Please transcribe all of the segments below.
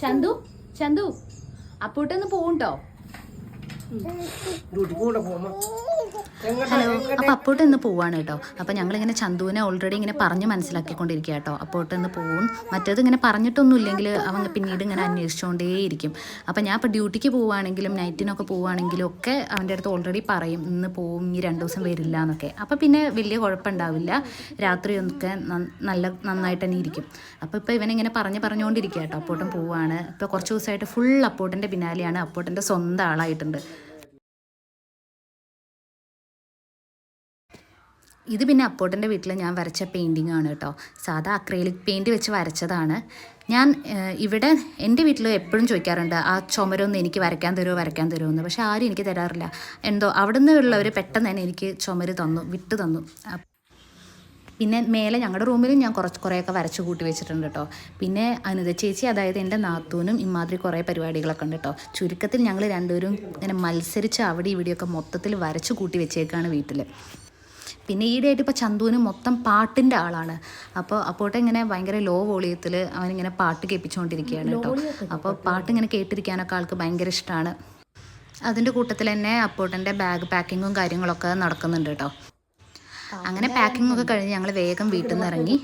ചന്തു ചന്തു. അപ്പോട്ടൊന്ന് പോവുണ്ടോ ഡ്യൂട്ടിക്ക് കൂടെ പോകുമ്പോ ഹലോ അപ്പോൾ അപ്പോട്ട് ഇന്ന് പോവാണ് കേട്ടോ. അപ്പോൾ ഞങ്ങളിങ്ങനെ ചന്തുവിനെ ഓൾറെഡി ഇങ്ങനെ പറഞ്ഞ് മനസ്സിലാക്കിക്കൊണ്ടിരിക്കുക കേട്ടോ അപ്പോട്ട് ഇന്ന് പോവും. മറ്റേത് ഇങ്ങനെ പറഞ്ഞിട്ടൊന്നും ഇല്ലെങ്കിൽ അവൻ പിന്നീട് ഇങ്ങനെ അന്വേഷിച്ചുകൊണ്ടേയിരിക്കും അപ്പോൾ ഞാൻ ഇപ്പോൾ ഡ്യൂട്ടിക്ക് പോവുകയാണെങ്കിലും നൈറ്റിനൊക്കെ പോവുകയാണെങ്കിലും ഒക്കെ അവന്റെ അടുത്ത് ഓൾറെഡി പറയും ഇന്ന് പോവും ഈ രണ്ട് ദിവസം വരില്ല എന്നൊക്കെ. അപ്പോൾ പിന്നെ വലിയ കുഴപ്പമുണ്ടാവില്ല. രാത്രിയൊക്കെ നല്ല നന്നായിട്ട് തന്നെ ഇരിക്കും. അപ്പോൾ ഇപ്പോൾ ഇവനിങ്ങനെ പറഞ്ഞ് പറഞ്ഞുകൊണ്ടിരിക്കുക കേട്ടോ അപ്പോട്ടും പോവാണ്. ഇപ്പോൾ കുറച്ച് ദിവസമായിട്ട് ഫുൾ അപ്പോട്ടിന്റെ പിന്നാലെയാണ്. അപ്പോട്ടിന്റെ സ്വന്തം ആളായിട്ടുണ്ട്. ഇത് പിന്നെ അപ്പോട്ടന്റെ വീട്ടിൽ ഞാൻ വരച്ച പെയിന്റിംഗ് ആണ് കേട്ടോ. സാധാ അക്രൈലിക് പെയിന്റ് വെച്ച് വരച്ചതാണ്. ഞാൻ ഇവിടെ എന്റെ വീട്ടിൽ എപ്പോഴും ചോദിക്കാറുണ്ട് ആ ചുമരൊന്ന് എനിക്ക് വരയ്ക്കാൻ തരുമോ വരയ്ക്കാൻ തരുമോ? എന്ന്. പക്ഷേ ആരും എനിക്ക് തരാറില്ല. എന്തോ അവിടെ നിന്നുള്ളവർ പെട്ടെന്ന് തന്നെ എനിക്ക് ചുമര് തന്നു വിട്ട് തന്നു. പിന്നെ മേലെ ഞങ്ങളുടെ റൂമിലും ഞാൻ കുറച്ച് കുറേയൊക്കെ വരച്ച് കൂട്ടി വെച്ചിട്ടുണ്ട് കേട്ടോ. പിന്നെ അനിത ചേച്ചി അതായത് എന്റെ നാത്തൂനും ഇമാതിരി കുറേ പരിപാടികളൊക്കെ ഉണ്ട് കേട്ടോ. ചുരുക്കത്തിൽ ഞങ്ങൾ രണ്ടുപേരും ഇങ്ങനെ മത്സരിച്ച് അവിടെ ഇവിടെയൊക്കെ മൊത്തത്തിൽ വരച്ച് കൂട്ടി വെച്ചേക്കാണ് വീട്ടിൽ പിന്നെ ഈയിടെയായിട്ട് ഇപ്പോൾ ചന്തുവിന് മൊത്തം പാട്ടിന്റെ ആളാണ്. അപ്പോൾ അപ്പോട്ടെ ഇങ്ങനെ ഭയങ്കര ലോ വോളിയത്തിൽ അവനിങ്ങനെ പാട്ട് കേൾപ്പിച്ചുകൊണ്ടിരിക്കുകയാണ് കേട്ടോ. അപ്പോൾ പാട്ട് ഇങ്ങനെ കേട്ടിരിക്കാനൊക്കെ ആൾക്ക് ഭയങ്കര ഇഷ്ടമാണ് അതിന്റെ കൂട്ടത്തിൽ തന്നെ അപ്പോട്ടന്റെ ബാഗ് പാക്കിങ്ങും കാര്യങ്ങളൊക്കെ നടക്കുന്നുണ്ട് കേട്ടോ. അങ്ങനെ പാക്കിംഗ് ഒക്കെ കഴിഞ്ഞ് ഞങ്ങൾ വേഗം വീട്ടിൽ നിന്ന് ഇറങ്ങി.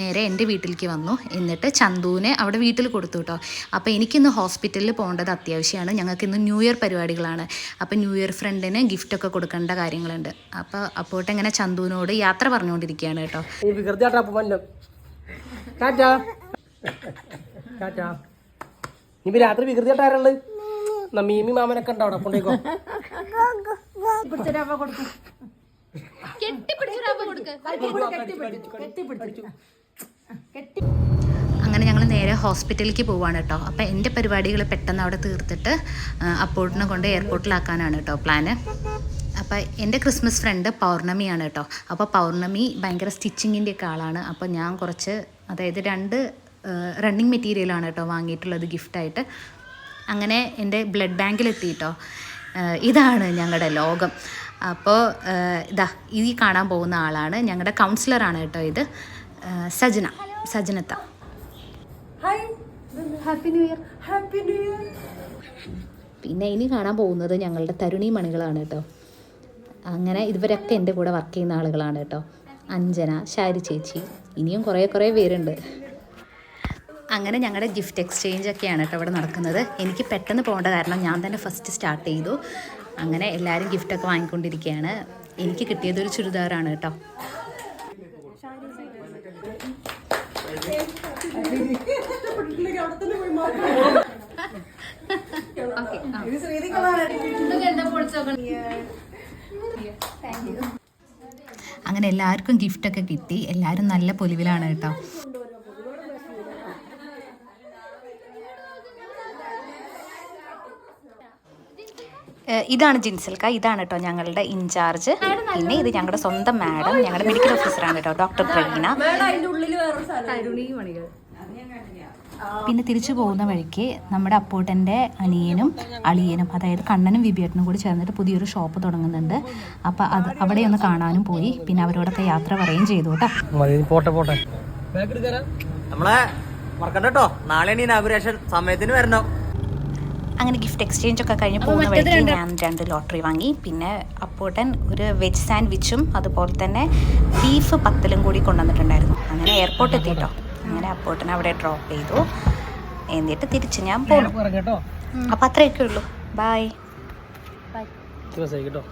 നേരെ എന്റെ വീട്ടിലേക്ക് വന്നു. എന്നിട്ട് ചന്തുവിനെ അവിടെ വീട്ടിൽ കൊടുത്തു കേട്ടോ അപ്പോൾ എനിക്കിന്ന് ഹോസ്പിറ്റലിൽ പോകേണ്ടത് അത്യാവശ്യമാണ്. ഞങ്ങൾക്ക് ഇന്ന് ന്യൂ ഇയർ പരിപാടികളാണ്. അപ്പോൾ ന്യൂ ഇയർ ഫ്രണ്ടിന് ഗിഫ്റ്റൊക്കെ കൊടുക്കേണ്ട കാര്യങ്ങളുണ്ട്. അപ്പോൾ അപ്പോട്ട് ഇങ്ങനെ ചന്തുവിനോട് യാത്ര പറഞ്ഞുകൊണ്ടിരിക്കുകയാണ് കേട്ടോ. ഇനി രാത്രി വികൃതിയാട്ടാരുള്ളത് മീമി മാമനൊക്കെ ഉണ്ടോ അവിടെ? കൊണ്ടേക്കോ അങ്ങനെ ഞങ്ങൾ നേരെ ഹോസ്പിറ്റലിലേക്ക് പോവാണ് കേട്ടോ. അപ്പോൾ എന്റെ പരിപാടികൾ പെട്ടെന്ന് അവിടെ തീർത്തിട്ട് അപ്പോട്ടിനെ കൊണ്ട് എയർപോർട്ടിലാക്കാനാണ് കേട്ടോ പ്ലാന്. അപ്പോൾ എന്റെ ക്രിസ്മസ് ഫ്രണ്ട് പൗർണമിയാണ് കേട്ടോ. അപ്പോൾ പൗർണമി ഭയങ്കര സ്റ്റിച്ചിങ്ങിന്റെ ഒക്കെ ആളാണ്. അപ്പോൾ ഞാൻ കുറച്ച് അതായത് രണ്ട് റണ്ണിങ് മെറ്റീരിയലാണ് കേട്ടോ വാങ്ങിയിട്ടുള്ളത് ഗിഫ്റ്റായിട്ട് അങ്ങനെ എന്റെ ബ്ലഡ് ബാങ്കിലെത്തി കേട്ടോ. ഇതാണ് ഞങ്ങളുടെ ലോകം. അപ്പോൾ ഇതാ ഈ കാണാൻ പോകുന്ന ആളാണ്. ഞങ്ങളുടെ കൗൺസിലറാണ് കേട്ടോ ഇത്. Sajana സജനത്ത. Happy new year happy new year പിന്നെ ഇനി കാണാൻ പോകുന്നത് ഞങ്ങളുടെ തരുണി മണികളാണ് കേട്ടോ. അങ്ങനെ ഇതുവരൊക്കെ എന്റെ കൂടെ വർക്ക് ചെയ്യുന്ന ആളുകളാണ് കേട്ടോ. അഞ്ജന ശാരി ചേച്ചി ഇനിയും കുറേ കുറേ പേരുണ്ട്. അങ്ങനെ ഞങ്ങളുടെ ഗിഫ്റ്റ് എക്സ്ചേഞ്ച് ഒക്കെയാണ് കേട്ടോ ഇവിടെ നടക്കുന്നത്. എനിക്ക് പെട്ടെന്ന് പോകേണ്ട കാരണം ഞാൻ തന്നെ ഫസ്റ്റ് സ്റ്റാർട്ട് ചെയ്തു. അങ്ങനെ എല്ലാവരും ഗിഫ്റ്റൊക്കെ വാങ്ങിക്കൊണ്ടിരിക്കുകയാണ്. എനിക്ക് കിട്ടിയത് ഒരു ചുരിദാറാണ് കേട്ടോ. അങ്ങനെ എല്ലാവർക്കും ഗിഫ്റ്റ് ഒക്കെ കിട്ടി. എല്ലാവരും നല്ല പൊലിവിലാണ് കേട്ടോ. ഇതാണ് ജിൻസൽക്ക. ഇതാണ് കേട്ടോ ഞങ്ങളുടെ ഇൻചാർജ് പിന്നെ ഇത് ഞങ്ങളുടെ സ്വന്തം മാഡം ഞങ്ങളുടെ മെഡിക്കൽ ഓഫീസറാണ് കേട്ടോ ഡോക്ടർ പ്രവീണ. പിന്നെ തിരിച്ചു പോകുന്ന വഴിക്ക് നമ്മുടെ അപ്പൂട്ടന്റെ അനിയനും അളിയനും അതായത് കണ്ണനും വിബിയേട്ടനും കൂടി ചേർന്നിട്ട് പുതിയൊരു ഷോപ്പ് തുടങ്ങുന്നുണ്ട്. അപ്പം അത് അവിടെ ഒന്ന് കാണാനും പോയി. പിന്നെ അവരോടൊക്കെ യാത്ര പറയുകയും ചെയ്തു കേട്ടോ. പോട്ടെ പോട്ടെ. ബാഗ് എടുക്കാരാ നമ്മളെ മറക്കണ്ട കേട്ടോ. നാളെയാണ് ഇനാഗുറേഷൻ സമയത്തിന് വരണം. അങ്ങനെ ഗിഫ്റ്റ് എക്സ്ചേഞ്ച് ഒക്കെ കഴിഞ്ഞ് പോകുന്ന വഴിക്ക് ഞാൻ രണ്ട് ലോട്ടറി വാങ്ങി. പിന്നെ അപ്പോട്ടൻ ഒരു വെജ് സാൻഡ്വിച്ചും അതുപോലെ തന്നെ ബീഫ് പത്തലും കൂടി കൊണ്ടുവന്നിട്ടുണ്ടായിരുന്നു. അങ്ങനെ എയർപോർട്ട് എത്തിട്ടോ അങ്ങനെ അപ്പോട്ടിനെ അവിടെ ഡ്രോപ്പ് ചെയ്തു. എന്നിട്ട് തിരിച്ച് ഞാൻ പോകും അപ്പൊ അത്രയൊക്കെ ഉള്ളൂ. ബായ് കേട്ടോ.